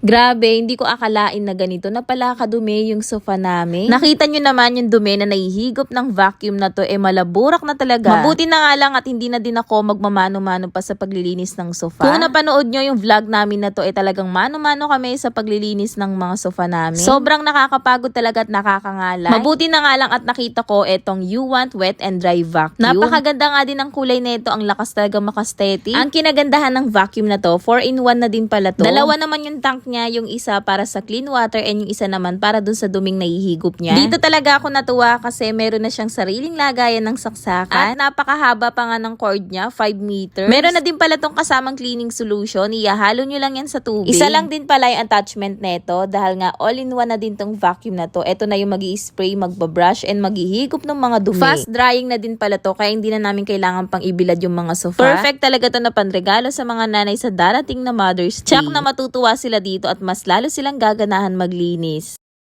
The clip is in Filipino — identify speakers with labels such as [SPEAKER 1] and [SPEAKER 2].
[SPEAKER 1] Grabe, hindi ko akalain na ganito na pala kadumi yung sofa namin. Nakita nyo naman yung dumi na nahihigop ng vacuum na to, eh malaburak na talaga. Mabuti na nga lang at hindi na din ako magmamano-mano pa sa paglilinis ng sofa. Kung napanood nyo yung vlog namin na to, eh talagang mano-mano kami sa paglilinis ng mga sofa namin. Sobrang nakakapagod talaga at nakakangalay. Mabuti na nga lang at nakita ko etong You Want Wet and Dry Vacuum. Napakaganda nga din ng kulay nito, ang lakas talaga makasteady. Ang kinagandahan ng vacuum na to, 4-in-1 na din pala to. Dalawa naman yung tank niya, yung isa para sa clean water and yung isa naman para dun sa duming nahihigop niya. Dito talaga ako natuwa kasi meron na siyang sariling lagayan ng saksakan. At napakahaba pa nga ng cord niya, 5 meters. Meron na din pala tong kasamang cleaning solution. Iyahalo nyo lang yan sa tubig. Isa lang din pala yung attachment neto dahil nga all-in-one na din tong vacuum na to. Ito na yung mag spray magbabrush, and maghihigop ng mga dumi. Fast drying na din pala to kaya hindi na namin kailangan pang ibilad yung mga sofa. Perfect talaga to na panregalo sa mga nanay sa darating na Mother's Day. Check na matutuwa sila dito at mas lalo silang gaganahan maglinis.